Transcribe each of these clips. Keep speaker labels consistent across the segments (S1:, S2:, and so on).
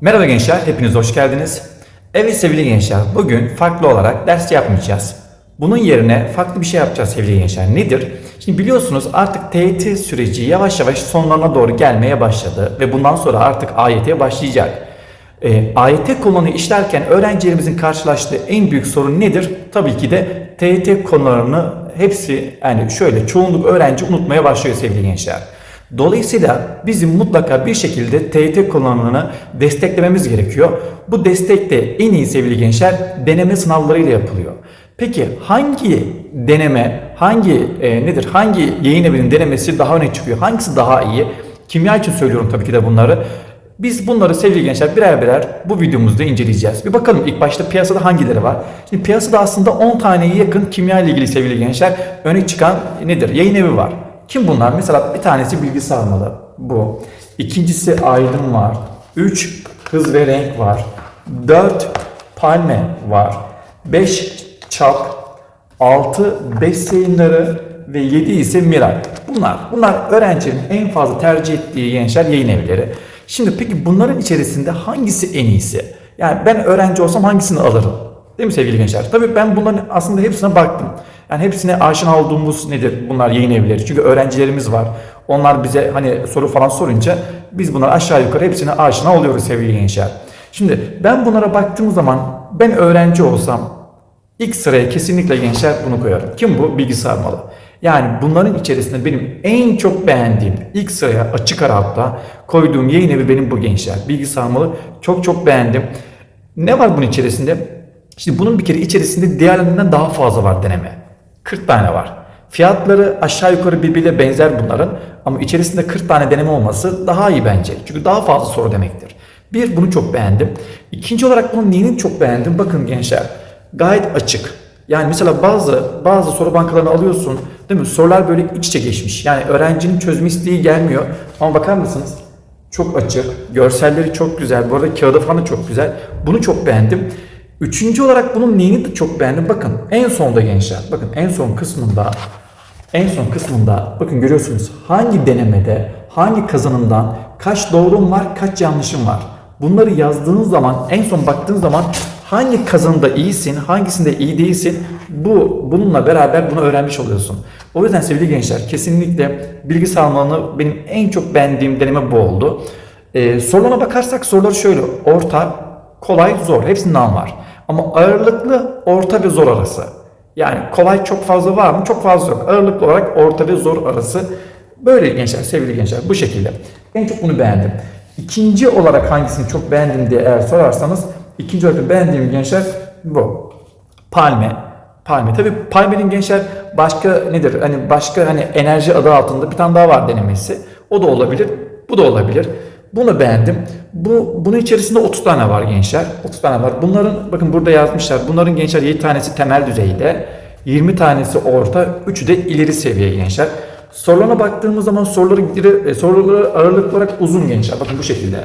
S1: Merhaba gençler, hepiniz hoş geldiniz. Evet sevgili gençler, bugün farklı olarak ders yapmayacağız. Bunun yerine farklı bir şey yapacağız sevgili gençler. Nedir? Şimdi biliyorsunuz artık TYT süreci yavaş yavaş sonlarına doğru gelmeye başladı ve bundan sonra artık AYT başlayacak. E, AYT konularını işlerken öğrencilerimizin karşılaştığı en büyük sorun nedir? Tabii ki de TYT konularını hepsi yani şöyle çoğunluk öğrenci unutmaya başlıyor sevgili gençler. Dolayısıyla bizim mutlaka bir şekilde TYT konularını desteklememiz gerekiyor. Bu destek de en iyi sevgili gençler deneme sınavlarıyla yapılıyor. Peki hangi deneme, hangi e, nedir, hangi yayın evinin denemesi daha öne çıkıyor? Hangisi daha iyi? Kimya için söylüyorum tabii ki de bunları. Biz bunları sevgili gençler birer birer bu videomuzda inceleyeceğiz. Bir bakalım ilk başta piyasada hangileri var? Şimdi piyasada aslında 10 taneye yakın kimya ile ilgili sevgili gençler öne çıkan nedir? Yayın evi var. Kim bunlar? Mesela bir tanesi bilgi sarmalı. Bu. İkincisi aydın var. 3 hız ve renk var. 4 palme var. 5 çap. 6 beş yayınları ve 7 ise Miray. Bunlar, bunlar öğrencinin en fazla tercih ettiği gençler yayın evleri. Şimdi peki bunların içerisinde hangisi en iyisi? Yani ben öğrenci olsam hangisini alırım? Değil mi sevgili gençler? Tabii ben bunların aslında hepsine baktım. Yani hepsine aşina olduğumuz nedir? Bunlar yayın evleri. Çünkü öğrencilerimiz var. Onlar bize hani soru falan sorunca biz bunlar aşağı yukarı hepsine aşina oluyoruz sevgili gençler. Şimdi ben bunlara baktığım zaman ben öğrenci olsam ilk sıraya kesinlikle gençler bunu koyarım. Kim bu? Bilgisayar malı. Yani bunların içerisinde benim en çok beğendiğim ilk sıraya açık ara hatta koyduğum yayın evi benim bu gençler. Bilgisayar malı çok çok beğendim. Ne var bunun içerisinde? Şimdi bunun bir kere içerisinde diğerlerinden daha fazla var deneme. 40 tane var. Fiyatları aşağı yukarı birbiriyle benzer bunların ama içerisinde 40 tane deneme olması daha iyi bence. Çünkü daha fazla soru demektir. Bir, bunu çok beğendim. İkinci olarak bunun neyini çok beğendim? Bakın gençler, gayet açık. Yani mesela bazı bazı soru bankalarını alıyorsun, değil mi? Sorular böyle iç içe geçmiş. Yani öğrencinin çözme isteği gelmiyor. Ama bakar mısınız? Çok açık, görselleri çok güzel. Bu arada kağıdı falan da çok güzel. Bunu çok beğendim. Üçüncü olarak bunun neyini de çok beğendim. Bakın en sonda gençler. Bakın en son kısmında en son kısmında bakın görüyorsunuz hangi denemede hangi kazanımdan kaç doğrum var kaç yanlışım var. Bunları yazdığınız zaman en son baktığınız zaman hangi kazanımda iyisin hangisinde iyi değilsin bu bununla beraber bunu öğrenmiş oluyorsun. O yüzden sevgili gençler kesinlikle bilgi sağlamanı benim en çok beğendiğim deneme bu oldu. Ee, sorularına bakarsak sorular şöyle orta kolay zor hepsinden var. Ama ağırlıklı orta ve zor arası. Yani kolay çok fazla var mı? Çok fazla yok. Ağırlıklı olarak orta ve zor arası. Böyle gençler, sevgili gençler bu şekilde. En çok bunu beğendim. İkinci olarak hangisini çok beğendim diye eğer sorarsanız ikinci olarak beğendiğim gençler bu. Palme. Palme. Tabi Palme'nin gençler başka nedir? Hani başka hani enerji adı altında bir tane daha var denemesi. O da olabilir. Bu da olabilir. Bunu beğendim. Bu bunun içerisinde 30 tane var gençler. 30 tane var. Bunların bakın burada yazmışlar. Bunların gençler 7 tanesi temel düzeyde, 20 tanesi orta, 3'ü de ileri seviye gençler. Sorularına baktığımız zaman soruları e, soruları ağırlıklı olarak uzun gençler. Bakın bu şekilde.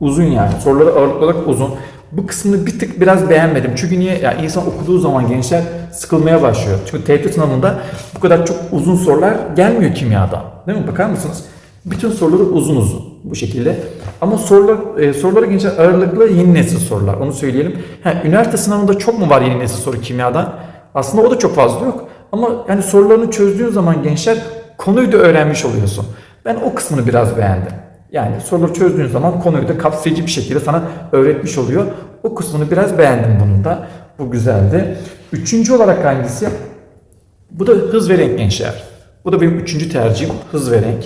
S1: Uzun yani. Soruları ağırlıklı olarak uzun. Bu kısmını bir tık biraz beğenmedim. Çünkü niye? Ya insan okuduğu zaman gençler sıkılmaya başlıyor. Çünkü TYT sınavında bu kadar çok uzun sorular gelmiyor kimyada. Değil mi? Bakar mısınız? Bütün soruları uzun uzun bu şekilde. Ama sorular e, soruları gençler ağırlıklı yeni nesil sorular. Onu söyleyelim. Ha, üniversite sınavında çok mu var yeni nesil soru kimyadan? Aslında o da çok fazla yok. Ama yani sorularını çözdüğün zaman gençler konuyu da öğrenmiş oluyorsun. Ben o kısmını biraz beğendim. Yani soruları çözdüğün zaman konuyu da kapsayıcı bir şekilde sana öğretmiş oluyor. O kısmını biraz beğendim bunun da. Bu güzeldi. Üçüncü olarak hangisi? Bu da hız ve renk gençler. Bu da benim üçüncü tercihim. Hız ve renk.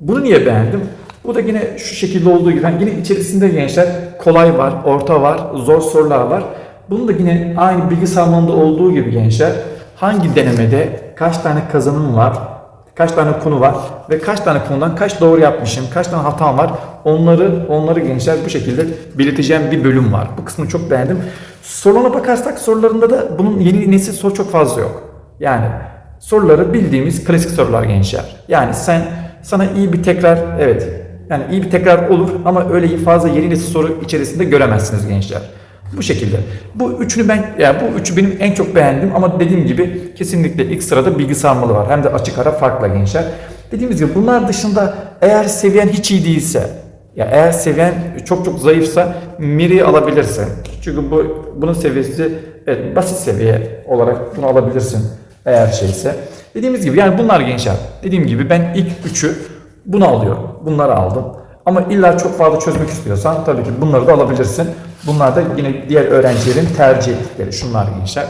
S1: Bunu niye beğendim? Bu da yine şu şekilde olduğu gibi yani yine içerisinde gençler kolay var, orta var, zor sorular var. Bunu da yine aynı bilgi sağlamında olduğu gibi gençler hangi denemede kaç tane kazanım var, kaç tane konu var ve kaç tane konudan kaç doğru yapmışım, kaç tane hatam var onları onları gençler bu şekilde belirteceğim bir bölüm var. Bu kısmını çok beğendim. Soruna bakarsak sorularında da bunun yeni nesil soru çok fazla yok. Yani soruları bildiğimiz klasik sorular gençler. Yani sen sana iyi bir tekrar evet yani iyi bir tekrar olur ama öyle fazla yeni nesil soru içerisinde göremezsiniz gençler. Bu şekilde. Bu üçünü ben yani bu üçü benim en çok beğendim ama dediğim gibi kesinlikle ilk sırada bilgi sarmalı var. Hem de açık ara farkla gençler. Dediğimiz gibi bunlar dışında eğer seviyen hiç iyi değilse Ya eğer seviyen çok çok zayıfsa Miri alabilirsin. Çünkü bu bunun seviyesi evet, basit seviye olarak bunu alabilirsin eğer şeyse. Dediğimiz gibi yani bunlar gençler. Dediğim gibi ben ilk üçü bunu alıyorum. Bunları aldım. Ama illa çok fazla çözmek istiyorsan tabii ki bunları da alabilirsin. Bunlar da yine diğer öğrencilerin tercih ettikleri şunlar gençler.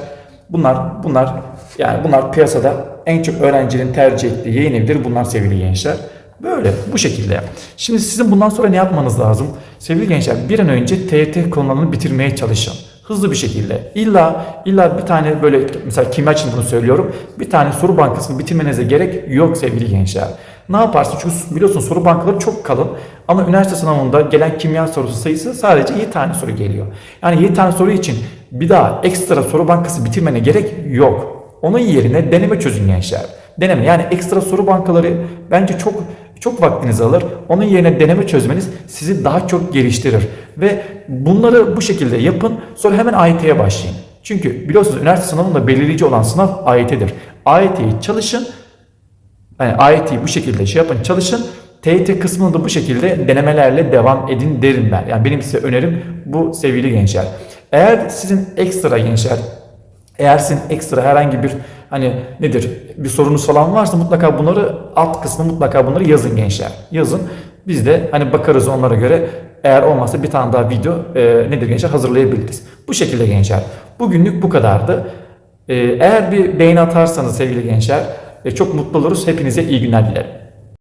S1: Bunlar bunlar yani bunlar piyasada en çok öğrencinin tercih ettiği yayın evidir. Bunlar sevgili gençler. Böyle bu şekilde. Şimdi sizin bundan sonra ne yapmanız lazım? Sevgili gençler bir an önce TYT konularını bitirmeye çalışın. Hızlı bir şekilde. İlla illa bir tane böyle mesela kimya için bunu söylüyorum. Bir tane soru bankasını bitirmenize gerek yok sevgili gençler. Ne yaparsın? Çünkü biliyorsun soru bankaları çok kalın. Ama üniversite sınavında gelen kimya sorusu sayısı sadece 7 tane soru geliyor. Yani 7 tane soru için bir daha ekstra soru bankası bitirmene gerek yok. Onun yerine deneme çözün gençler. Deneme yani ekstra soru bankaları bence çok çok vaktinizi alır. Onun yerine deneme çözmeniz sizi daha çok geliştirir. Ve bunları bu şekilde yapın. Sonra hemen AYT'ye başlayın. Çünkü biliyorsunuz üniversite sınavında belirleyici olan sınav AYT'dir. AYT'yi çalışın. Yani AYT'yi bu şekilde şey yapın çalışın. TYT kısmını da bu şekilde denemelerle devam edin derim ben. Yani benim size önerim bu sevgili gençler. Eğer sizin ekstra gençler eğer sizin ekstra herhangi bir hani nedir bir sorunuz falan varsa mutlaka bunları alt kısmı mutlaka bunları yazın gençler. Yazın. Biz de hani bakarız onlara göre eğer olmazsa bir tane daha video e, nedir gençler hazırlayabiliriz. Bu şekilde gençler. Bugünlük bu kadardı. E, eğer bir beğeni atarsanız sevgili gençler çok mutlu oluruz. Hepinize iyi günler dilerim.